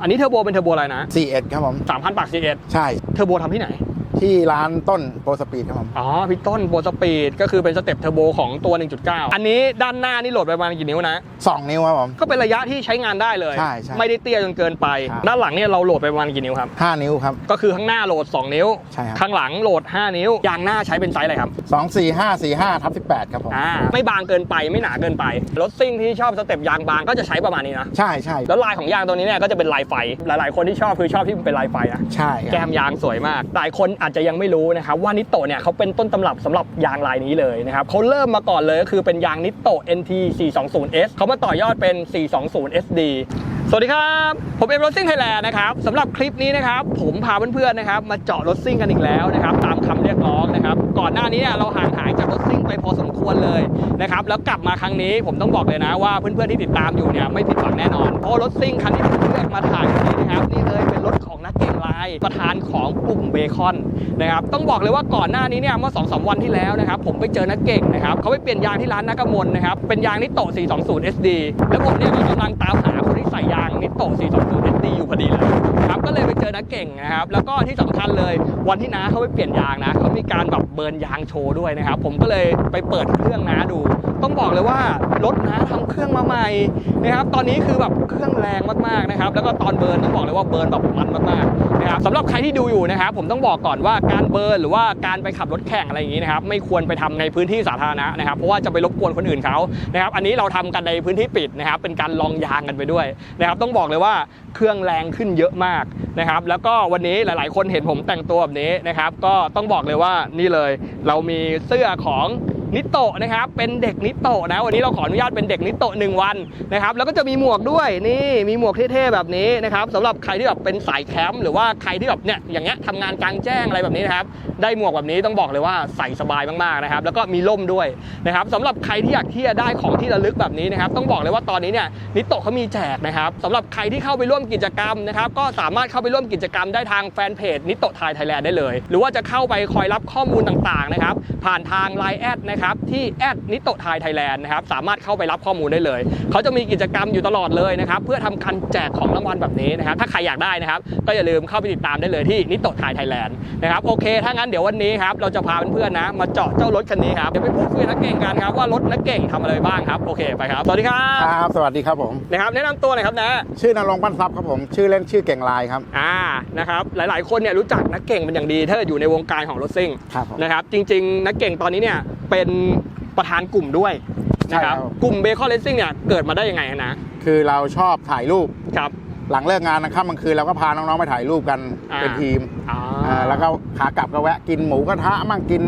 อันนี้เทอร์โบเป็นเทอร์โบอะไรนะ41ครับผม3,000ปาก41ใช่ เทอร์โบทำที่ไหน ที่ร้านต้นโปรสปีดครับผมอ๋อพี่ต้นโบสปีดก็คือเป็นสเต็ปเทอร์โบของตัว 1.9 อันนี้ด้านหน้านี่โหลดไปประมาณกี่นิ้วนะ 2 นิ้วครับผม ก็เป็นระยะที่ใช้งานได้เลย ใช่ใช่ไม่ได้เตี้ยจนเกินไปครับด้านหลังเนี่ยเราโหลดไปประมาณกี่นิ้วครับ 5 นิ้วครับ ก็คือข้างหน้าโหลด 2 นิ้ว ใช่ครับ ข้างหลังโหลด 5 นิ้วยางหน้าใช้เป็นไซส์อะไรครับ 2 4 5 4 5ทับ18 ครับผมอ่าไม่บางเกินไปไม่หนาเกินไปรถซิ่งที่ชอบสเต็ปยางบางก็จะใช้ประมาณนี้นะใช่ใช่แล้วลายของยางตัวนี้เนี่ยก็จะเป็นลายไฟหลาย ๆ คนที่ชอบคือชอบที่มันเป็นลายไฟนะใช่คแก้รับมยางสวยมากหลายคนอาจจะยังไม่รู้นะครับว่านิโตเนี่ยเขาเป็นต้นตำรับสำหรับยางลายนี้เลยนะครับเขาเริ่มมาก่อนเลยก็คือเป็นยางนิโต NT 420S เขามาต่อยอดเป็น 420 SD สวัสดีครับ ผมเอ็มรถซิ่งไทยแลนด์นะครับสำหรับคลิปนี้นะครับ ผมพาเพื่อนๆนะครับ มาเจาะรถซิ่งกันอีกแล้วนะครับ ตามคำเรียกร้องนะครับ ก่อนหน้านี้เนี่ยเราห่างหายจากรถซิ่งไปพอสมควรเลยนะครับ แล้วกลับมาครั้งนี้ผมต้องบอกเลยนะว่าเพื่อนๆที่ติดตามอยู่เนี่ยไม่ผิดหวังแน่นอนเพราะรถซิ่งคันที่ผมเลือกมาถ่ายนี้นะครับนี่เลยเป็นรถของายประธานของกลุ่มเบคอนนะครับต้องบอกเลยว่าก่อนหน้านี้เนี่ยเมื่อ2อสวันที่แล้วนะครับผมไปเจอนักเก่งนะครับเขาไปเปลี่ยนยางที่ร้านนักกมลนะครับเป็นยางนิโต420 SD แล้วผมเนี่ยก็กำลังตามหาคนที่ ใส่ยางนิโตะ420 SD อยู่พอดีเลยครับก็เลยไปเจอนักเก่งนะครับ แล้วก็ที่สำคัญเลยวันที่น้าเขาไปเปลี่ยนยางนะเขามีการแบบเบิร์นยางโชว์ด้วยนะครับ ผมก็เลยไปเปิดเครื่องน้าดู ต้องบอกเลยว่ารถน้าทำเครื่องมาใหม่นะครับ ตอนนี้คือแบบเครื่องแรงมากๆนะครับ แล้วก็ตอนเบิร์นต้องบอกเลยว่าเบิร์นแบบมันมากๆนะครับสำหรับใครที่ดูอยู่นะครับ ผมต้องบอกก่อนว่าการเบิร์นหรือว่าการไปขับรถแข่งอะไรอย่างนี้นะครับ ไม่ควรไปทำในพื้นที่สาธารณะนะครับ เพราะว่าจะไปรบกวนคนอื่นเขานะครับ อันนี้เราทำกันในพื้นที่ปิดนะครับ เป็นการลองยางกันไปด้วยนะครับต้องบอกเลยว่าเครื่องแรงขึ้นเยอะมากนะครับแล้วก็วันนี้หลาย ๆ คนเห็นผมแต่งตัวแบบนี้นะครับก็ต้องบอกเลยว่านี่เลยเรามีเสื้อของ นิโตะนะครับ เป็นเด็กนิโตะนะ วันนี้เราขออนุญาตเป็นเด็กนิโตะหนึ่งวันนะครับ แล้วก็จะมีหมวกด้วยนี่มีหมวกเท่ๆแบบนี้นะครับสำหรับใครที่แบบเป็นสายแคมป์หรือว่าใครที่แบบเนี่ยอย่างเงี้ยทำงานกลางแจ้งอะไรแบบนี้นะครับได้หมวกแบบนี้ต้องบอกเลยว่าใส่สบายมากๆนะครับ แล้วก็มีร่มด้วยนะครับสำหรับใครที่อยากที่จะได้ของที่ระลึกแบบนี้นะครับ ต้องบอกเลยว่าตอนนี้เนี่ยนิโตะเขามีแจกนะครับสำหรับใครที่เข้าไปร่วมกิจกรรมนะครับ ก็สามารถเข้าไปร่วมกิจกรรมได้ทางแฟนเพจนิโตะไทยไทยแลนด์ได้เลย หรือว่าจะเข้าไปคอยรับข้อมูลต่างๆนะครับผ่านทาง Line แอดนะครับที่แอดนิโตะไทยไทยแลนด์นะครับสามารถเข้าไปรับข้อมูลได้เลย เขาจะมีกิจกรรมอยู่ตลอดเลยนะครับเพื่อทำการแจกของรางวัลแบบนี้นะครับถ้าใครอยากได้นะครับก็อย่าลืมเข้าไปติดตามได้เลยที่นิโตะไทยไทยแลนด์นะครับโอเคถ้างั้นเดี๋ยววันนี้ครับเราจะพาเพื่อนๆนะมาเจาะเจ้ารถคันนี้ครับเดี๋ยวไปพูดคุยกับนักเก่งกันครับว่ารถนักเก่งทำอะไรบ้างครับโอเคไปครับสวัสดีครับครับสวัสดีครับผมนะครับแนะนำตัวหน่อยครับนะชื่อนรงค์ปั้นทรัพย์ครับผมชื่อเล่นชื่อเก่งลายครับอ่านะครับหลาย ๆ คนเนี่ยรู้จักนักเก่งเป็นอย่างดี ถ้าอยู่ในวงการของรถซิ่งครับผมนะครับจริง ๆ นักเก่งตอนนี้เนี่ยเป็นประธานกลุ่มด้วยนะครับใช่ครับ กลุ่มเบคอนเลสซิ่งเนี่ยเกิดมาได้ยังไงนะคือเราชอบถ่ายรูป ครับ หลังเลิกงานนะค่ำกลางคืนเราก็พาน้องๆไปถ่ายรูปกันอ่า เป็นทีมอ่าอ่าแล้วก็ขากลับก็แวะกินหมูกระทะมั่งกิน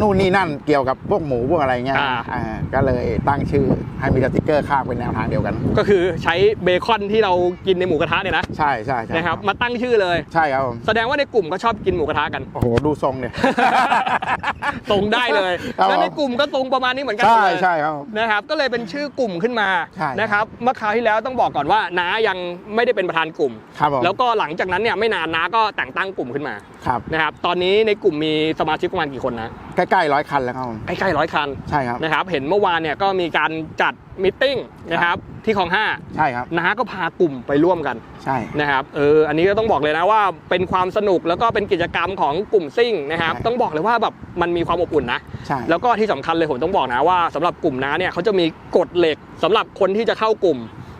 นู่นนี่นั่นเกี่ยวกับพวกหมูพวกอะไรเงี้ยอ่าก็เลยตั้งชื่อให้มีสติกเกอร์ข้างเป็นแนวทางเดียวกัน ก็คือใช้เบคอนที่เรากินในหมูกระทะเนี่ยนะใช่ใช่ใช่นะครับมาตั้งชื่อเลย ใช่ครับผมแสดงว่าในกลุ่มก็ชอบกินหมูกระทะกัน โอ้โหดูทรงเนี่ย ตรงได้เลยครับแล้วในผม กลุ่มก็ตรงประมาณนี้เหมือนกันใช่เลยใช่ครับผม นะครับ ก็เลยเป็นชื่อกลุ่มขึ้นมาใช่ นะครับเมื่อคราวที่แล้วต้องบอกก่อนว่าน้ายังไม่ได้เป็นประธานกลุ่ม ครับผมแล้วก็หลังจากนั้นเนี่ยไม่นานน้าก็แต่งตั้งกลุ่มขึ้นมาครับนะครับตอนนี้ในกลุ่มมีสมาชิกประมาณกี่คนนะใกล้ๆร้อยคันแล้วครับผมใกล้ๆร้อยคันใช่ครับนะครับ เห็นเมื่อวานเนี่ยก็มีการจัดมิทติ้งนะครับที่คลองห้าใช่ครับน้าก็พากลุ่มไปร่วมกันใช่นะครับเอออันนี้ก็ต้องบอกเลยนะว่าเป็นความสนุกแล้วก็เป็นกิจกรรมของกลุ่มซิ่งนะครับใช่ต้องบอกเลยว่าแบบมันมีความอบอุ่นนะใช่แล้วก็ที่สำคัญเลยผมต้องบอกนะว่าสำหรับกลุ่มน้าเนี่ยเขาจะมีกฎเหล็กสำหรับคนที่จะเข้ากลุ่ม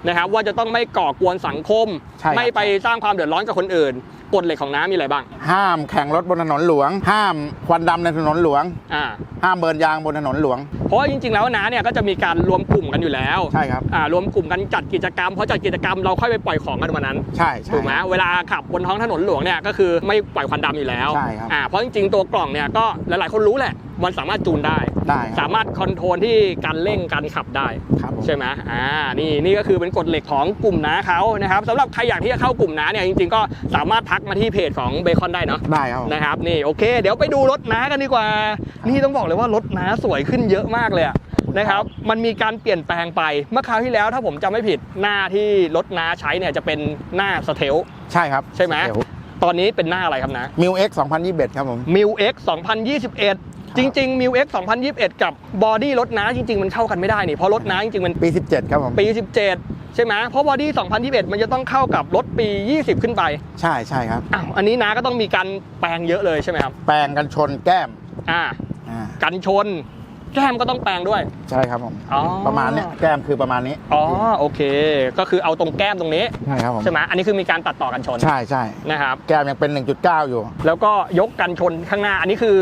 นะครับว่าจะต้องไม่ก่อกวนสังคมใช่ครับไม่ไปสร้างความเดือดร้อนกับคนอื่น กฎเหล็กของน้ามีอะไรบ้าง ห้ามแข่งรถบนถนนหลวง ห้ามควันดำในถนนหลวง อ่า ห้ามเบิร์นยางบนถนนหลวง เพราะว่าจริงๆ แล้วน้าเนี่ยก็จะมีการรวมกลุ่มกันอยู่แล้วใช่ครับ อ่ารวมกลุ่มกันจัดกิจกรรมพอจัดกิจกรรมเราค่อยไปปล่อยของกันวันนั้น ใช่ใช่ ถูกไหมเวลาขับบนท้องถนนหลวงเนี่ยก็คือไม่ปล่อยควันดำอยู่แล้วใช่ครับ อ่าเพราะจริงๆตัวกล่องเนี่ยก็หลายๆคนรู้แหละ มันสามารถจูนได้ ได้คสารับมารถคอนโทรลที่การเร่งการขับได้ ครับผม ใช่ไหมอ่า นี่นี่ก็คือเป็นกฎเหล็กของกลุ่มน้าเขานะครับสำหรับใครอยากที่จะเข้ากลุ่มน้าเนี่ยจริงๆก็สามารถทักมาที่เพจของเบคอนได้เนาะ ได้ครับผม นะครับนี่โอเค เดี๋ยวไปดูรถน้ากันดีกว่า นี่ต้องบอกเลยว่ารถน้าสวยขึ้นเยอะมากเลยอะนะครับ มันมีการเปลี่ยนแปลงไปเมื่อคราวที่แล้วถ้าผมจำไม่ผิดหน้าที่รถน้าใช้เนี่ยจะเป็นหน้าสเทลใช่ครับใช่ไหม ตอนนี้เป็นหน้าอะไรครับนะมิวเอ็กซ์2021 ครับผม m i l X 2021 จริงๆ m i l X 2021 กับบอดี้รถน้าจริงๆ มันเข้ากันไม่ได้นี่เพราะรถน้าจริงๆ มันปี 17 ครับผม ปี 17 ใช่ไหมเพราะบอดี้2021 มันจะต้องเข้ากับรถปี 20 ขึ้นไป ใช่ใช่ครับอ้าวอันนี้นะก็ต้องมีการแปลงเยอะเลยใช่ไหมครับ แปลงกันชนแก้มอ่าอ่ากันชน แก้มก็ต้องแปลงด้วย ใช่ครับผม อ๋อ ประมาณเนี้ยแก้มคือประมาณนี้อ๋อโอเค ก็คือเอาตรงแก้มตรงนี้ใช่ครับผมใช่ไหมอันนี้คือมีการตัดต่อกันชนใช่ใช่นะครับ แก้มยังเป็น 1.9 อยู่ แล้วก็ยกกันชนข้างหน้า อันนี้คือ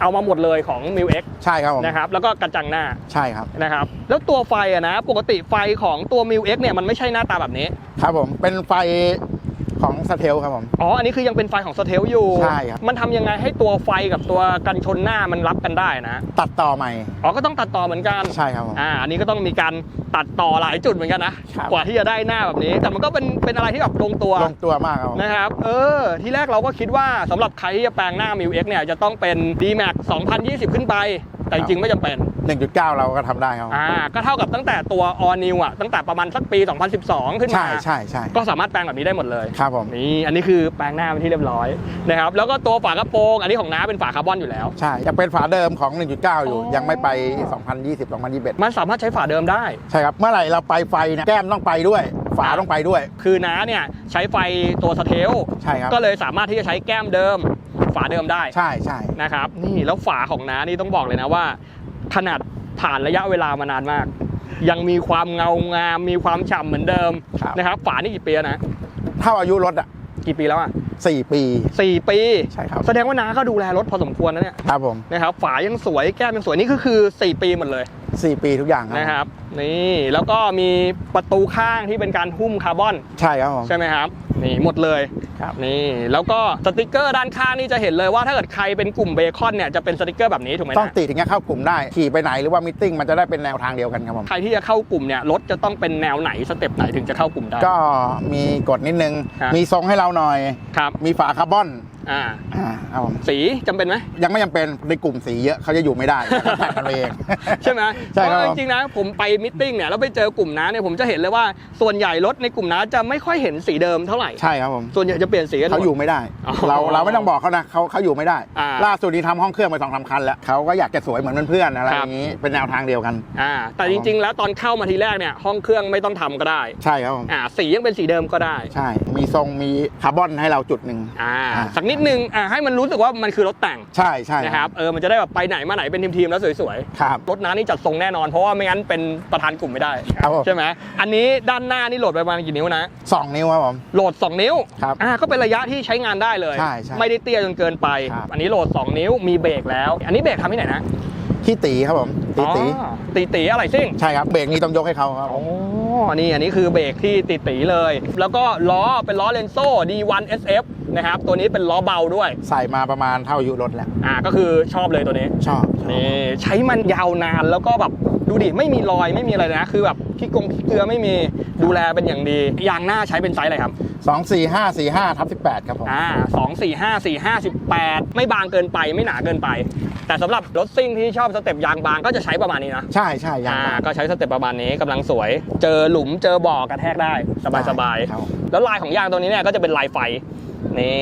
เอามาหมดเลยของ m ิว X ใช่ครับผมนะครับแล้วก็กระจังหน้าใช่ครับนะครับแล้วตัวไฟอะนะปกติไฟของตัว m ิว X เนี่ยมันไม่ใช่หน้าตาแบบนี้ ครับผมเป็นไฟ ของสเทลครับผม อ๋อ อันนี้คือยังเป็นไฟของสเทลอยู่ใช่ครับ มันทำยังไงให้ตัวไฟกับตัวกันชนหน้ามันรับกันได้นะ ตัดต่อใหม่ อ๋อ ก็ต้องตัดต่อเหมือนกัน ใช่ครับผม อ่า อันนี้ก็ต้องมีการตัดต่อหลายจุดเหมือนกันนะ ครับกว่าที่จะได้หน้าแบบนี้ แต่มันก็เป็นเป็นอะไรที่แบบลงตัว ลงตัวมากครับผม นะครับ เออ ที่แรกเราก็คิดว่าสำหรับใครที่จะแปลงหน้า m ิว X เนี่ยจะต้องเป็น D-Max 2020 ขึ้นไป แต่จริงๆไม่จำเป็น 1.9 เราก็ทำได้ครับผมอ่าก็เท่ากับตั้งแต่ตัว All New อะตั้งแต่ประมาณสักปี 2012 ขึ้นใช่มาใช่ใช่ก็สามารถแปลงแบบนี้ได้หมดเลยครับผมนี่อันนี้คือแปลงหน้าเป็นที่เรียบร้อยนะครับแล้วก็ตัวฝากระโปรงอันนี้ของน้าเป็นฝาคาร์บอนอยู่แล้ว ใช่ยังเป็นฝาเดิมของ 1.9 อยู่อ๋อยังไม่ไป 2020 2021 มันสามารถใช้ฝาเดิมได้ ใช่ครับ เมื่อไหร่เราไปไฟเนี่ยแก้มต้องไปด้วย ฝาต้องไปด้วย คือน้าเนี่ยใช้ไฟตัวสเทลใช่ครับก็เลยสามารถที่จะใช้แก้มเดิม ฝาเดิมได้ใช่ใช่นะครับนี่แล้วฝาของน้านี่ต้องบอกเลยนะว่า ขนาดผ่านระยะเวลามานานมาก ยังมีความเงางาม มีความฉ่ำเหมือนเดิมครับ นะครับฝานี่กี่ปีแล้วนะเท่าอายุรถอะกี่ปีแล้วอะ4ปี สี่ปีใช่ครับ แสดงว่าน้าก็ดูแลรถพอสมควรนะเนี่ยครับผมนะครับฝายังสวยแก้มยังสวยนี่ก็คือ 4 ปีหมดเลย 4 ปีทุกอย่างครับนะครับ นี่แล้วก็มีประตูข้างที่เป็นการหุ้มคาร์บอนใช่ครับผม ใช่ไหมครับนี่หมดเลยครับ นี่แล้วก็สติกเกอร์ด้านข้างนี่จะเห็นเลยว่าถ้าเกิดใครเป็นกลุ่มเบคอนเนี่ยจะเป็นสติกเกอร์แบบนี้ถูกไหมต้องนะติดอย่างเงี้ยเข้ากลุ่มได้ขี่ไปไหนหรือว่ามิทติ้งมันจะได้เป็นแนวทางเดียวกันครับผม ใครที่จะเข้ากลุ่มเนี่ยรถจะต้องเป็นแนวไหนสเต็ปไหนถึงจะเข้ากลุ่มได้ ก็มีกฎนิดนึง ครับ มีทรงให้เราหน่อย ครับ มีฝาคาร์บอน อ่าอ่าครับผมสีจำเป็นไหมยังไม่จำเป็นในกลุ่มสีเยอะเขาจะอยู่ไม่ได้ต้องแต่งกันเอง ใช่ไหมใช่เพครับราะจริงๆนะผมไปมิทติ้งเนี่ยแล้วไปเจอกลุ่มน้าเนี่ยผมจะเห็นเลยว่าส่วนใหญ่รถในกลุ่มน้าจะไม่ค่อยเห็นสีเดิมเท่าไหร่ ใช่ครับผมส่วนใหญ่จะเปลี่ยนสีกันหมเขาดอยู่ไม่ได้ อ๋อเราเราไม่ต้องบอกเขานะเขาเขาอยู่ไม่ได้ อ่าล่าสุดนี้ทำห้องเครื่องไปสองสามคันแล้วเขาก็อยากจะสวยเหมือนเพื่อนๆอะไรคอรับย่างนี้เป็นแนวทางเดียวกัน อ่าแต่จริงๆ แล้วตอนเข้ามาทีแรกเนี่ยห้องเครื่องไม่ต้องทำก็ได้ใช่ครับผมอ่าสียังเป็นสีเดิมก็ได้ใช่มีทรงมีคาร์บอนให้เราจุดหนึ่ง อ่าอ่า สักนิดนึงอ่าให้มันรู้สึกว่ามันคือรถแต่งใช่ใช่นะครับเออมันจะได้แบบไปไหนมาไหนเป็นทีมๆแล้วสวยครับๆรถน้านี่จัดทรงแน่นอนเพราะว่าไม่งั้นเป็นประธานกลุ่มไม่ได้ครับผมใช่ไหมอันนี้ด้านหน้านี่โหลดไปประมาณกี่นิ้วนะสองนิ้วครับผมโหลด 2 นิ้วครับอ่าก็เป็นระยะที่ใช้งานได้เลยใช่ใช่ไม่ได้เตี้ยจนเกินไปครับอันนี้โหลด 2 นิ้วมีเบรกแล้ว อันนี้เบรกทำที่ไหนนะที่ตีครับผมตีตีอ๋อตีตีอะไรซิ่งใช่ครับเบรกนี้ต้องยกให้เขาครับอ๋อนี่อันนี้คือเบรกที่ตีตีเลย แล้วก็ล้อเป็นล้อเลนโซ่ D1 SF นะครับ ตัวนี้เป็นล้อเบาด้วย ใส่มาประมาณเท่าอายุรถแล้วอ่าก็คือชอบเลยตัวนี้ชอบนี่ใช้มันยาวนานแล้วก็แบบดูดิไม่มีรอยไม่มีอะไรเลยนะคือแบบขี้กงขี้เกลือไม่มีดูแลเป็นอย่างดียางหน้าใช้เป็นไซส์อะไรครับสองสี่ห้าสี่ห้าทับสิบแปดครับผมอ่าสองสี่ห้าสี่ห้าสิบแปดไม่บางเกินไปไม่หนาเกินไป แต่สำหรับรถซิ่งที่ชอบสเต็ปยางบางก็จะใช้ประมาณนี้นะใช่ใช่ยางอ่าบางก็ใช้สเต็ปประมาณนี้กำลังสวย เจอหลุมเจอบ่อกระแทกได้สบายสบายครับผมๆแล้วลายของยางตัวนี้เนี่ยก็จะเป็นลายไฟ นี่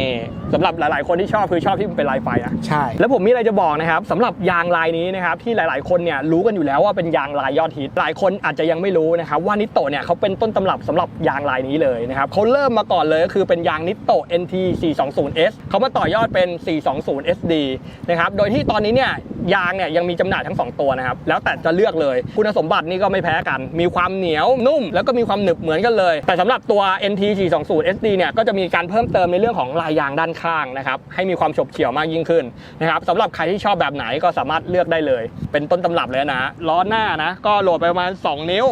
สำหรับหลาย ๆ คนที่ชอบคือชอบที่มันเป็นลายไฟนะใช่ แล้วผมมีอะไรจะบอกนะครับสำหรับยางลายนี้นะครับที่หลาย ๆ คนเนี่ยรู้กันอยู่แล้วว่าเป็นยางลายยอดฮิตหลายคนอาจจะยังไม่รู้นะครับว่านิโตะเนี่ยเขาเป็นต้นตำรับสำหรับยางลายนี้เลยนะครับเขาเริ่มมาก่อนเลยก็คือเป็นยางนิโตะ NT 420S เขามาต่อยอดเป็น 420 SD นะครับโดยที่ตอนนี้เนี่ยยางเนี่ยยังมีจำหน่ายทั้ง 2 ตัวนะครับแล้วแต่จะเลือกเลยคุณสมบัตินี่ก็ไม่แพ้กัน มีความเหนียวนุ่ม แล้วก็มีความหนึบเหมือนกันเลย แต่สำหรับตัว NT 420 SD เนี่ยก็จะมีการเพิ่มเติมในเรื่องของลายยางด้านข้างนะครับให้มีความฉบเฉี่ยวมากยิ่งขึ้นนะครับสำหรับใครที่ชอบแบบไหนก็สามารถเลือกได้เลย เป็นต้นตำรับเลยนะล้อหน้านะก็โหลดไปประมาณ 2 นิ้ว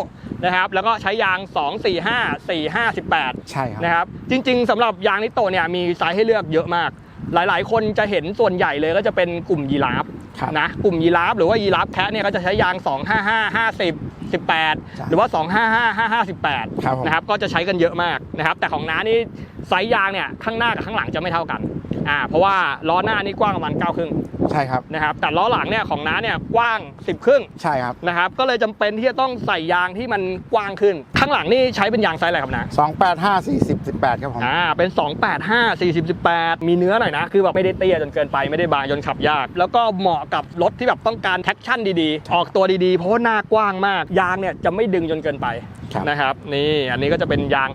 นะครับแล้วก็ใช้ยาง 2 4 5 4 5 18 ใช่ครับนะครับจริง ๆสำหรับยางนิโตะเนี่ยมีไซส์ให้เลือกเยอะมาก หลายๆ คนจะเห็นส่วนใหญ่เลยก็จะเป็นกลุ่มยีราฟครับนะกลุ่มยีราฟหรือว่ายีราฟแคะเนี่ยก็จะใช้ยาง 255 50ใช่18 หรือว่า 255 55ครับผม18 นะครับก็จะใช้กันเยอะมากนะครับแต่ของน้านี่ไซส์ยางเนี่ยข้างหน้ากับข้างหลังจะไม่เท่ากันอ่าเพราะว่าล้อหน้านี่กว้างประมาณ9ครึ่งใช่ครับนะครับแต่ล้อหลังเนี่ยของน้าเนี่ยกว้าง 10 ครึ่งใช่ครับนะครับก็เลยจำเป็นที่จะต้องใส่ยางที่มันกว้างขึ้น ข้างหลังนี่ใช้เป็นยางไซส์อะไรครับนะ285 40 18ครับผมอ่าเป็น 285 40 18 มีเนื้อหน่อยนะ คือแบบไม่ได้เตี้ยจนเกินไปไม่ได้บางจนขับยาก แล้วก็เหมาะกับรถที่แบบต้องการแท็กชั่นดีๆ ออกตัวดีๆ เพราะว่าหน้ากว้างมากยางเนี่ยจะไม่ดึงจนเกินไปครับนะครับนี่อันนี้ก็จะเป็นยาง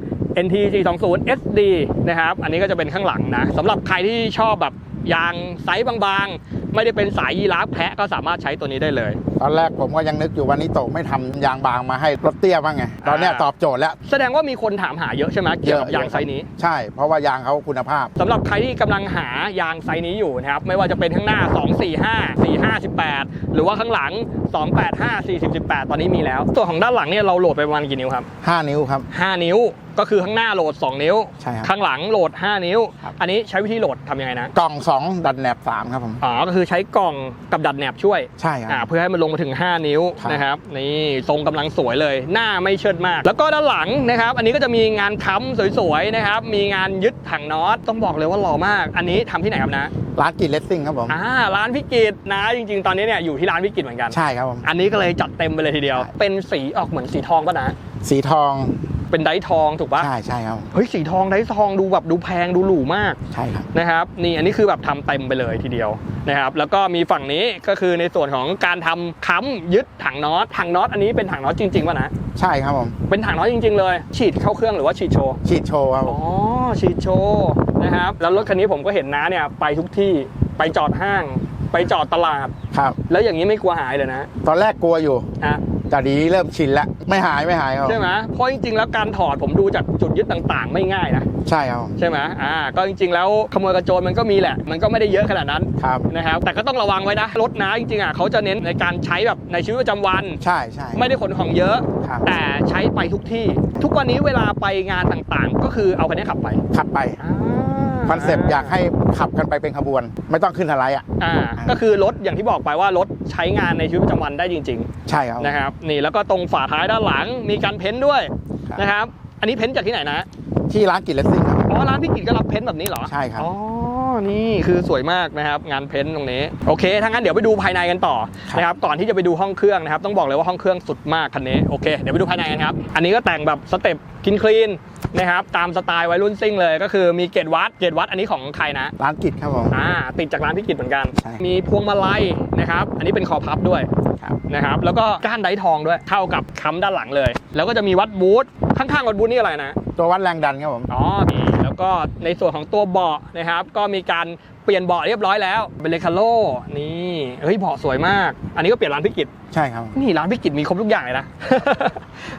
NT 420 SD นะครับ อันนี้ก็จะเป็นข้างหลังนะสำหรับใครที่ชอบแบบยางไซส์บางๆ ไม่ได้เป็นสายยีราฟแคะก็สามารถใช้ตัวนี้ได้เลย ตอนแรกผมก็ยังนึกอยู่วันนี้โตไม่ทำยางบางมาให้รถเตี้ยบ้างไง ตอนเนี้ยอ่าตอบโจทย์แล้ว แสดงว่ามีคนถามหาเยอะใช่ไหมเกี่ยวกับยางไซส์นี้ ใช่ เพราะว่ายางเขาคุณภาพ สำหรับใครที่กำลังหายางไซส์นี้อยู่นะครับ ไม่ว่าจะเป็นข้างหน้า 245 45 18หรือว่าข้างหลัง 285 40 18 ตอนนี้มีแล้ว ส่วนของด้านหลังเนี่ยเราโหลดไปประมาณกี่นิ้วครับ 5 นิ้วครับ 5 นิ้ว ก็คือข้างหน้าโหลด 2 นิ้ว ใช่ครับข้างหลังโหลด 5 นิ้ว ครับ อันนี้ใช้วิธีโหลดทำยังไงนะกล่อง2ดันแหนบ3ครับผมอ๋อก็คือใช้กล่องกับดัดแหนบช่วยใช่ครับอ่าเพื่อให้มันลงมาถึง 5 นิ้วครับ นะครับนี่ทรงกำลังสวยเลย หน้าไม่เชิดมาก แล้วก็ด้านหลังนะครับ อันนี้ก็จะมีงานค้ำสวยๆนะครับมีงานยึดถังน็อตต้องบอกเลยว่าหล่อมาก อันนี้ทำที่ไหนครับนะร้านกินเลสซิ่งครับผมอ่าร้านพิกิตนะจริง ๆ ตอนนี้เนี่ยอยู่ที่ร้านพิกิตเหมือนกัน ใช่ครับผม อันนี้ก็เลยจัดเต็มไปเลยทีเดียว ใช่ เป็นสีออกเหมือนสีทองป่ะนะ สีทอง เป็นไดท์ทองถูกป่ะใช่ใช่ครับเฮ้ยสีทองไดท์ทองดูแบบดูแพงดูหรูมากใช่ครับนะครับนี่อันนี้คือแบบทำเต็มไปเลยทีเดียวนะครับแล้วก็มีฝั่งนี้ก็คือในส่วนของการทำค้ำยึดถังน็อตถังน็อตอันนี้เป็นถังน็อตจริงๆป่ะนะใช่ครับผมเป็นถังน็อตจริง ๆ เลย ฉีดเข้าเครื่องหรือว่าฉีดโชว์ฉีดโชว์ครับผอ๋อมฉีดโชว์นะครับแล้วรถคันนี้ผมก็เห็นน้าเนี่ยไปทุกที่ไปจอดห้าง ไปจอดตลาด ครับ แล้วอย่างนี้ไม่กลัวหายเลยนะตอนแรกกลัวอยู่ฮะแต่ดีนี้เริ่มชินแล้วไม่หายไม่หายครับใช่ไหมเพราะจริงๆแล้วการถอดผมดูจากจุดยึดต่างๆ ไม่ง่ายนะใช่ครับผมใช่ไหมอ่าก็จริงๆ แล้วขโมยกระโจนมันก็มีแหละ มันก็ไม่ได้เยอะขนาดนั้นครับนะครับแต่ก็ต้องระวังไว้นะรถนะจริงๆอะเขาจะเน้นในการใช้แบบในชีวิตประจำวัน ใช่ใช่ไม่ได้ขนของเยอะ ครับแต่ใช้ไปทุกที่ ทุกวันนี้เวลาไปงานต่างๆ ก็คือเอาคันนี้ขับไปขับไป คอนเซปต์อยากให้ขับกันไปเป็นขบวน ไม่ต้องขึ้นอะไรอะอ่าก็คือรถอย่างที่บอกไปว่ารถใช้งานในชีวิตประจำวันได้จริงใช่ครับๆนะครับนี่แล้วก็ตรงฝาท้ายด้านหลังมีการเพ้นท์ด้วยครับนะครับ อันนี้เพ้นท์จากที่ไหนนะที่ร้านกินเลสซิ่งครับอ๋อร้านพี่กิจก็รับเพ้นท์แบบนี้เหรอใช่ครับอ๋อนี่คือสวยมากนะครับ งานเพ้นท์ตรงนี้โอเคถ้างั้นเดี๋ยวไปดูภายในกันต่อครับนะครับก่อนที่จะไปดูห้องเครื่องนะครับ ต้องบอกเลยว่าห้องเครื่องสุดมากคันนี้โอเคเดี๋ยวไปดูภายในกันครับอันนี้ก็แต่งแบบสเต็ปคินคลีน นะครับตามสไตล์วัยรุ่นซิ่งเลย ก็คือมีเกตวัดเกตวัดอันนี้ของใครนะร้านกิจครับผม อ่าติดจากร้านพี่กิจเหมือนกัน ใช่ มีพวงมาลัยนะครับ อันนี้เป็นคอพับด้วยครับนะครับแล้วก็ก้านไดทองด้วยเข้ากับค้ำด้านหลังเลย แล้วก็จะมีวัดบูทข้างๆวัดบูทนี่อะไรนะ ตัววัดแรงดันครับผม อ๋อนี่แล้ว ก็ในส่วนของตัวเบาะนะครับ ก็มีการเปลี่ยนเบาะเรียบร้อยแล้วเป็นเลคาโลนี่เฮ้ยเบาะสวยมาก อันนี้ก็เปลี่ยนร้านพิกิตใช่ครับนี่ร้านพิกิตมีครบทุกอย่างเลยนะ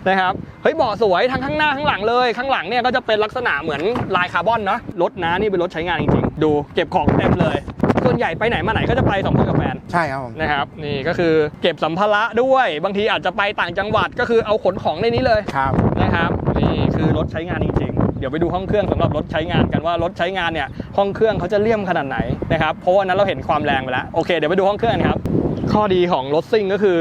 นะครับเฮ้ยเบาะสวยทั้งข้างหน้าข้างหลังเลยข้างหลังเนี่ยก็จะเป็นลักษณะเหมือนลายคาร์บอนเนาะรถนะนี่เป็นรถใช้งานจริงๆ ดูเก็บของเต็มเลยส่วนใหญ่ไปไหนมาไหนก็จะไปสองคนกับแฟนใช่ครับผมนะครับนี่ก็คือเก็บสัมภาระด้วยบางทีอาจจะไปต่างจังหวัดก็คือเอาขนของในนี้เลยครับนะครับนี่คือรถใช้งานจริงๆ เดี๋ยวไปดูห้องเครื่องสำหรับรถใช้งานกันว่ารถใช้งานเนี่ยห้องเครื่องเขาจะเลี่ยมขนาดไหนนะครับเพราะว่านั้นเราเห็นความแรงไปแล้วโอเคเดี๋ยวไปดูห้องเครื่องกันครับข้อดีของรถซิ่งก็คือ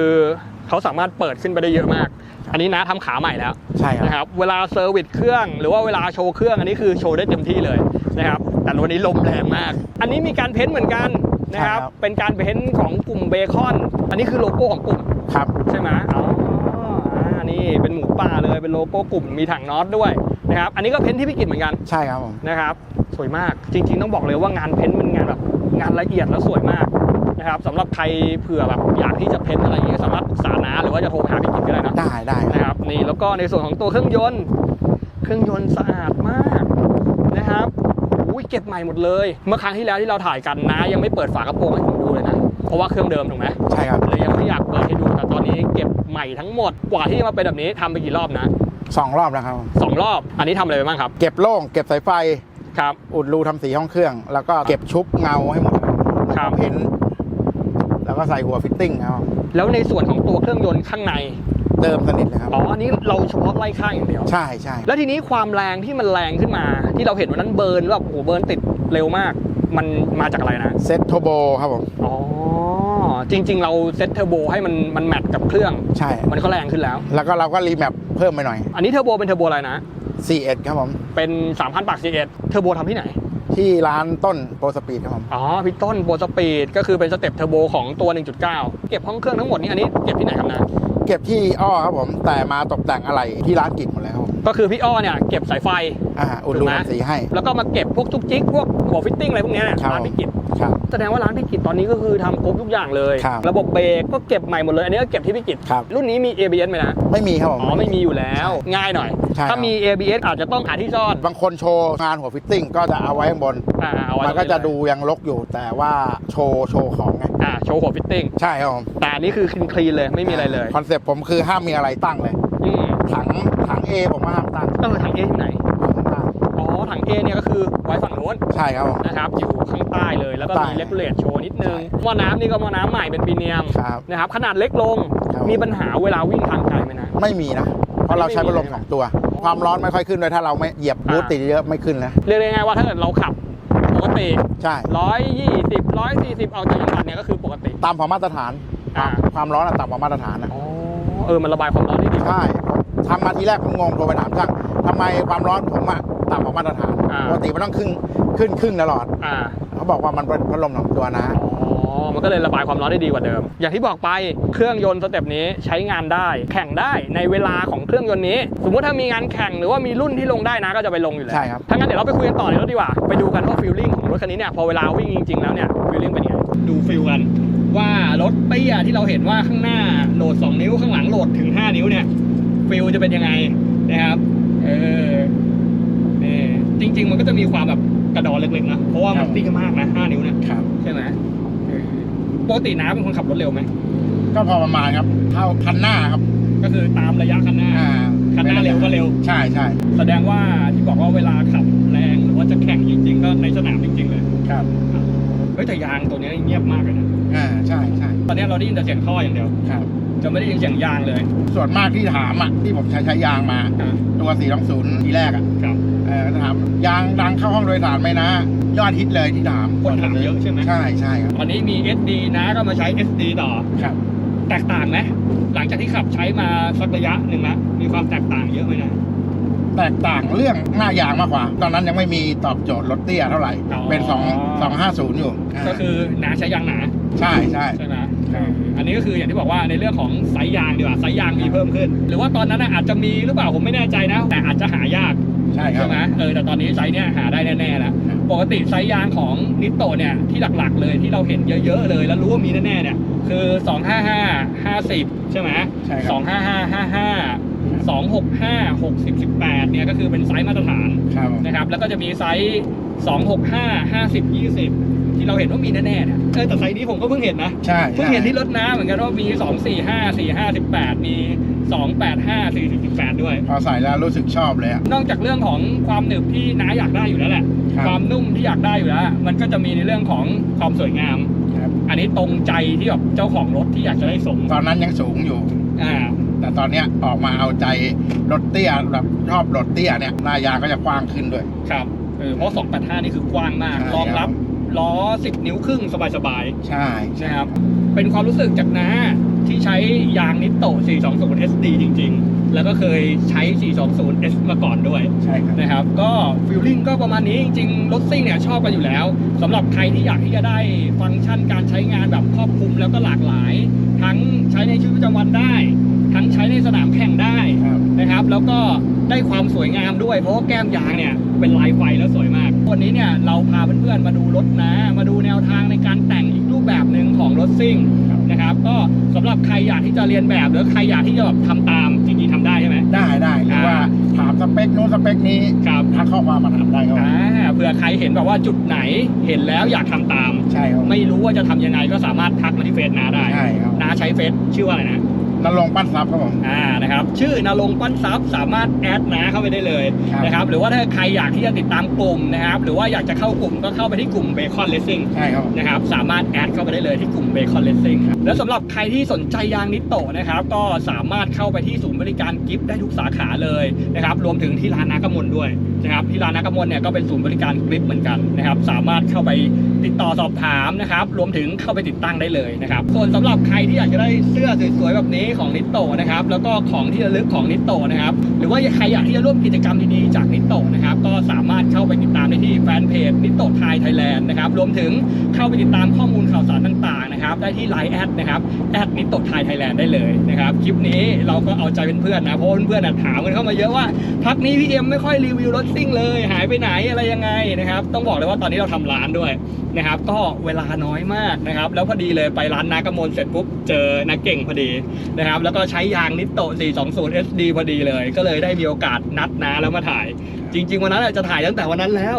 เขาสามารถเปิดขึ้นไปได้เยอะมาก อันนี้นะทำขาใหม่แล้วใช่ครับนะครับเวลาเซอร์วิสเครื่องหรือว่าเวลาโชว์เครื่องอันนี้คือโชว์ได้เต็มที่เลยนะครับแต่วันนี้ลมแรงมาก อันนี้มีการเพ้นท์เหมือนกันนะครับเป็นการเพ้นท์ของกลุ่มเบคอน อันนี้คือโลโก้ของกลุ่มครับใช่ไหมอ๋ออ่านี่เป็นหมูป่าเลยเป็นโลโก้กลุ่มมีถังน็อตด้วย นะครับอันนี้ก็เพ้นท์ที่พิกิตเหมือนกันใช่ครับผมนะครับสวยมากจริง ๆ ต้องบอกเลยว่างานเพ้นท์มันงานแบบงานละเอียดแล้วสวยมากนะครับสำหรับใครเผื่อแบบอยากที่จะเพ้นท์อะไรอย่างเงี้ยสามารถปรึกษาน้าหรือว่าจะโทรหาพิกิตก็ได้นะได้ได้นะครับนี่แล้วก็ในส่วนของตัวเครื่องยนต์ เครื่องยนต์สะอาดมากนะครับอุ้ยเก็บใหม่หมดเลย เมื่อครั้งที่แล้วที่เราถ่ายกันน้ายังไม่เปิดฝากระโปรงให้ผมดูเลยนะเพราะว่าเครื่องเดิมถูกไหมใช่ครับเลยยังไม่อยากเปิดให้ดูแต่ตอนนี้เก็บใหม่ทั้งหมดกว่าที่จะมาเป็นแบบนี้ทำไปกี่รอบนะ สองรอบแล้วครับ สองรอบ อันนี้ทำอะไรไปบ้างครับ เก็บโล่งเก็บสายไฟ ครับ อุดรูทำสีห้องเครื่อง แล้วก็เก็บชุบเงาให้หมดครับเพ้นท์แล้วก็ใส่หัวฟิตติ้งครับ แล้วในส่วนของตัวเครื่องยนต์ข้างในเดิมสนิทเลยครับ อ๋อ อันนี้เราเฉพาะไล่ข้างอย่างเดียว ใช่ใช่แล้วทีนี้ความแรงที่มันแรงขึ้นมา ที่เราเห็นวันนั้นเบิร์นแบบโอ้โหเบิร์นติดเร็วมาก มันมาจากอะไรนะ เซ็ตโทโบครับผม อ๋อ จริง ๆ เราเซ็ตเทอร์โบให้มันมันแมทกับเครื่อง ใช่ มันก็แรงขึ้นแล้ว แล้วก็เราก็รีแมปเพิ่มไปหน่อย อันนี้เทอร์โบเป็นเทอร์โบอะไรนะ4 1ครับผม เป็น 3,000ปาก C1 เทอร์โบทำที่ไหน ที่ร้านต้นโปรสปีดครับผม อ๋อ พี่ต้นโบสปีดก็คือเป็นสเต็ปเทอร์โบของตัว 1.9 เก็บห้องเครื่องทั้งหมดนี่อันนี้เก็บที่ไหนครับนะ เก็บที่อ้อครับผม แต่มาตกแต่งอะไรที่ร้านกิจหมดแล้วครับผมก็คือพี่อ้อเนี่ยเก็บสายไฟอ่าอุดรูทำสีให้ แล้วก็มาเก็บพวกทุกจิกพวกหัวฟิตติ้งอะไรพวกเนี้ยเนี่ยครับร้านพี่กิจ ครับ แสดงว่าร้านพี่กิจตอนนี้ก็คือทำครบทุกอย่างเลย ครับระบบเบรกก็เก็บใหม่หมดเลย อันนี้ก็เก็บที่พี่กิจครับ รุ่นนี้มี ABS ไหมนะ ไม่มีครับผม อ๋อไม่มีอยู่แล้ว ง่ายหน่อย ใช่ถ้ามี ABS อาจจะต้องหาที่ซ่อนบางคนโชว์งานหัวฟิตติ้งก็จะเอาไว้ข้างบน อ่าเอาไว้มันก็จะดูยังลกอยู่แต่ว่าโชว์โชว์ของไงอ่าโชว์หัวฟิตติ้งใช่ครับผมแต่อันนี้คือคลีนๆเลยไม่มีอะไรเลยคอนเซ็ปต์ผมคือห้ามมีอะไรตั้งเลย อืมถังถัง A ผมก็ห้ามตั้งเออถัง A อยู่ไหนข้างใต้อ๋อถัง A เนี่ยก็คือ ไว้ฝั่งโน้นใช่ครับผมนะครับอยู่ข้างใต้เลยแล้วก็ใต้มีเลกูเลตโชว์นิดนึงใช่หม้อน้ำนี่ก็หม้อน้ำใหม่เป็นปีเนียมครับนะครับขนาดเล็กลงครับมีปัญหาเวลาวิ่งทางไกลไหมนะไม่มีนะเพราะเราใช้พัดลมไม่มีสองตัว ความร้อนไม่ค่อยขึ้นเลยถ้าเราไม่เหยียบบูทอ่าติดเยอะไม่ขึ้นนะเรียกได้ง่ายว่าถ้าเกิดเราขับปกติใช่ร้อยยี่สิบร้อยสี่สิบเอาจากจังหวัดเนี่ยก็คือปกติ ตามของมาตรฐานอ่าความร้อนอะต่ำกว่ามาตรฐานนะอ๋อเออมันระบายความร้อนได้ดีใช่ทำมาทีแรกผมงงโทรไปถามช่างทำไมความร้อนผมอะ ต่ำกว่ามาตรฐานอ่า ปกติมันต้องขึ้นขึ้นครึ่งตลอด อ่า เขาบอกว่ามันเป็นพัดลมสองตัวนะ อ๋อ มันก็เลยระบายความร้อนได้ดีกว่าเดิม อย่างที่บอกไป เครื่องยนต์สเต็ปนี้ใช้งานได้ แข่งได้ในเวลาของเครื่องยนต์นี้ สมมุติถ้ามีงานแข่งหรือว่ามีรุ่นที่ลงได้นะก็จะไปลงอยู่แล้วใช่ครับ ถ้างั้นเดี๋ยวเราไปคุยกันต่อในรถดีกว่า ไปดูกันว่าฟีลลิ่งของรถคันนี้เนี่ยพอเวลาวิ่งจริงๆแล้วเนี่ยฟีลลิ่งเป็นยังไง ดูฟีลกัน ว่ารถเตี้ยที่เราเห็นว่าข้างหน้าโหลด 2 นิ้วข้างหลังโหลดถึง 5 นิ้วเนี่ยฟีลจะเป็นยังไงนะครับ เออนี่จ ริง ๆ มันก็จะมีความแบบกระดอนเล็กๆนะ เพราะว่ามันเตี้ยมากนะ5นิ้วเนี่ยครับ ใช่ไหมเออปกติน้าเป็นคนขับรถเร็วไหม ก็พอประมาณครับเท่าคันหน้าครับก็คือตามระยะคันหน้า อ่าคันหน้าเร็วก็เร็ว ใช่ใช่แสดงว่าที่บอกว่าเวลาขับแรงหรือว่าจะแข่งจริง ๆ ก็ในสนามจริง ๆ เลย ครับเฮ้ยแต่ยางตัวนี้เงียบมากเลยนะ อ่าใช่ใช่ตอนนี้เราได้ยินแต่เสียงท่ออย่างเดียว ครับ จะไม่ได้ยินเสียงยางเลยส่วนมากที่ถามอะที่ผมใช้ใช้ยางมาอะตัว420ทีแรกอะ ครับ เออถามยางดังเข้าห้องโดยสารไหมนะ ยอดฮิตเลยที่ถามคนถามเยอะใช่ไหม ใช่ใช่ครับตอนนี้มี SD นะก็มาใช้ SD ต่อ ครับ แตกต่างไหมหลังจากที่ขับใช้มาสักระยะหนึ่งแล้วมีความแตกต่างเยอะไหมนะ แตกต่างเรื่องหน้ายางมากกว่า ตอนนั้นยังไม่มีตอบโจทย์รถเตี้ยเท่าไหร่ อ๋อ เป็น2 250 อยู่ก็คือนาใช้ยางหนาใช่ใช่ ใช่ไหมครับ อันนี้ก็คืออย่างที่บอกว่าในเรื่องของไซส์ยางดีกว่าไซส์ยางมีเพิ่มขึ้น หรือว่าตอนนั้นน่ะอาจจะมีหรือเปล่าผมไม่แน่ใจนะ แต่อาจจะหายาก ใช่ครับใช่ไหมเออแต่ตอนนี้ไซส์เนี้ยหาได้แน่ๆแล้วครับปกติไซส์ยางของนิโตเนี่ยที่หลักๆเลยที่เราเห็นเยอะๆเลย แล้วรู้ว่ามีแน่ๆเนี่ยคือ 255 50 ใช่ไหมใช่ครับ 255 55 265 60 18เนี่ยก็คือเป็นไซส์มาตรฐานครับผมนะครับแล้วก็จะมีไซส์ 265 50 20ที่เราเห็นว่ามีแน่ๆเนี่ยเออแต่ไซส์นี้ผมก็เพิ่งเห็นนะ ใช่เพิ่งเห็นที่รถน้ำเหมือนกันว่ามี245 45 18มี285 40 18ด้วย พอใส่แล้วรู้สึกชอบเลยอะนอกจากเรื่องของความหนึบที่น้าอยากได้อยู่แล้วแหละ ครับ ความนุ่มที่อยากได้อยู่แล้ว มันก็จะมีในเรื่องของความสวยงาม ครับอันนี้ตรงใจที่แบบเจ้าของรถที่อยากจะได้สมตอนนั้นยังสูงอยู่ อ่า แต่ตอนเนี้ยออกมาเอาใจรถเตี้ยแบบชอบรถเตี้ยเนี่ยหน้ายางก็จะกว้างขึ้นด้วย ครับเออเพราะ 285 นี่คือกว้างมาก ใช่ รองรับล้อ 10 นิ้วครึ่งสบายๆใช่นะครับ เป็นความรู้สึกจากน้าที่ใช้ยางนิโต 420 SD จริง ๆ แล้วก็เคยใช้ 420 S มาก่อนด้วย ใช่ครับ นะครับก็ฟิลลิ่งก็ประมาณนี้จริงๆรถซิ่งเนี่ยชอบกันอยู่แล้วสำหรับใครที่อยากที่จะได้ฟังก์ชันการใช้งานแบบครอบคลุมแล้วก็หลากหลาย ทั้งใช้ในชีวิตประจำวันได้ ทั้งใช้ในสนามแข่งได้ครับ นะครับ แล้วก็ ได้ความสวยงามด้วย เพราะว่าแก้มยางเนี่ยเป็นลายไฟแล้วสวยมาก วันนี้เนี่ยเราพาเพื่อนๆมาดูรถนะ มาดูแนวทางในการแต่งอีกรูปแบบหนึ่งของรถซิ่งครับนะครับ ก็สำหรับใครอยากที่จะเรียนแบบหรือใครอยากที่จะแบบทำตามจริงๆทำได้ใช่ไหมได้ได้หรือว่าถามสเปคนู้นสเปคนี้ครับทักข้อความมาถามได้ครับอ่าเผื่อใครเห็นแบบว่าจุดไหนเห็นแล้วอยากทำตามใช่ครับไม่รู้ว่าจะทำยังไงก็สามารถทักมาที่เฟซนาได้ใช่ครับนาใช้เฟซชื่อว่าอะไรนะ นรงค์ปั้นซับครับผม อ่านะครับชื่อนรงค์ปั้นทรัพย์สามารถแอดนะเข้าไปได้เลยครับนะครับหรือว่าถ้าใครอยากที่จะติดตามกลุ่มนะครับหรือว่าอยากจะเข้ากลุ่มก็เข้าไปที่กลุ่มเบคอนเลสซิ่งใช่ครับนะครับสามารถแอดเข้าไปได้เลยที่กลุ่มเบคอนเลสซิ่งแล้วสำหรับใครที่สนใจยางนิโตะนะครับก็สามารถเข้าไปที่ศูนย์บริการกิฟต์ได้ทุกสาขาเลยนะครับรวมถึงที่ร้านนากมลด้วย นะครับที่ร้านนากมลเนี่ยก็เป็นศูนย์บริการกิฟต์เหมือนกันนะครับ สามารถเข้าไปติดต่อสอบถามนะครับ รวมถึงเข้าไปติดตั้งได้เลยนะครับ ส่วนสำหรับใครที่อยากจะได้เสื้อสวยๆแบบนี้ของนิตโตนะครับ แล้วก็ของที่ระลึกของนิตโตนะครับ หรือว่าใครอยากที่จะร่วมกิจกรรมดีๆจากนิตโตนะครับ ก็สามารถเข้าไปติดตามได้ที่แฟนเพจนิตโตไทยไทยแลนด์นะครับ รวมถึงเข้าไปติดตามข้อมูลข่าวสารต่างๆนะครับ ได้ที่ไลน์แอดนะครับแอดนิตโตไทยไทยแลนด์ได้เลยนะครับ คลิปนี้เราก็เอาใจเพื่อนๆนะ เพราะเพื่อนๆถามกันเข้ามาเยอะว่าพักนี้พี่เอ็มไม่ค่อยรีวิวรถซิ่งเลยหายไปไหนอะไรยังไงนะครับ ต้องบอกเลยว่าตอนนี้เราทำร้านด้วยนะครับ ก็เวลาน้อยมากนะครับ แล้วพอดีเลยไปร้านนากมลเสร็จปุ๊บเจอนักเก่งพอดีนะครับ แล้วก็ใช้ยางนิโต 420 SD พอดีเลย ก็เลยได้มีโอกาสนัดนาแล้วมาถ่าย จริง ๆ วันนั้นจะถ่ายตั้งแต่วันนั้นแล้ว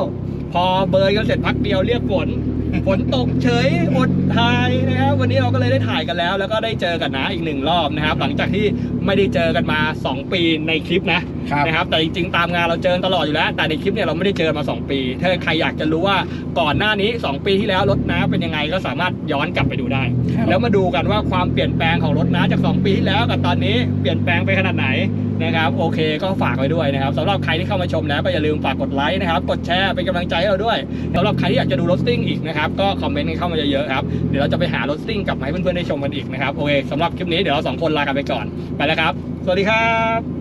พอเบอร์กันเสร็จพักเดียวเรียกฝน ฝนตกเฉยอดถ่ายนะครับวันนี้เราก็เลยได้ถ่ายกันแล้ว แล้วก็ได้เจอกันนะอีกหนึ่งรอบนะครับ หลังจากที่ไม่ได้เจอกันมา 2 ปีในคลิปนะครับ นะครับ แต่จริงๆตามงานเราเจอกันตลอดอยู่แล้ว แต่ในคลิปเนี่ยเราไม่ได้เจอมา 2 ปี ถ้าใครอยากจะรู้ว่าก่อนหน้านี้ 2 ปีที่แล้วรถน้าเป็นยังไงก็สามารถย้อนกลับไปดูได้ แล้วมาดูกันว่าความเปลี่ยนแปลงของรถน้าจาก 2 ปีที่แล้วกับตอนนี้เปลี่ยนแปลงไปขนาดไหน นะครับโอเคก็ฝากไว้ด้วยนะครับสำหรับใครที่เข้ามาชมแล้วก็อย่าลืมฝากกดไลค์นะครับกดแชร์เป็นกำลังใจให้เราด้วยสำหรับใครที่อยากจะดูรถซิ่งอีกนะครับก็คอมเมนต์เข้ามาเยอะๆครับเดี๋ยวเราจะไปหารถซิ่งกลับมาให้เพื่อนๆได้ชมกันอีกนะครับโอเคสำหรับคลิปนี้เดี๋ยวเราสองคนลากันไปก่อนไปแล้วครับ สวัสดีครับ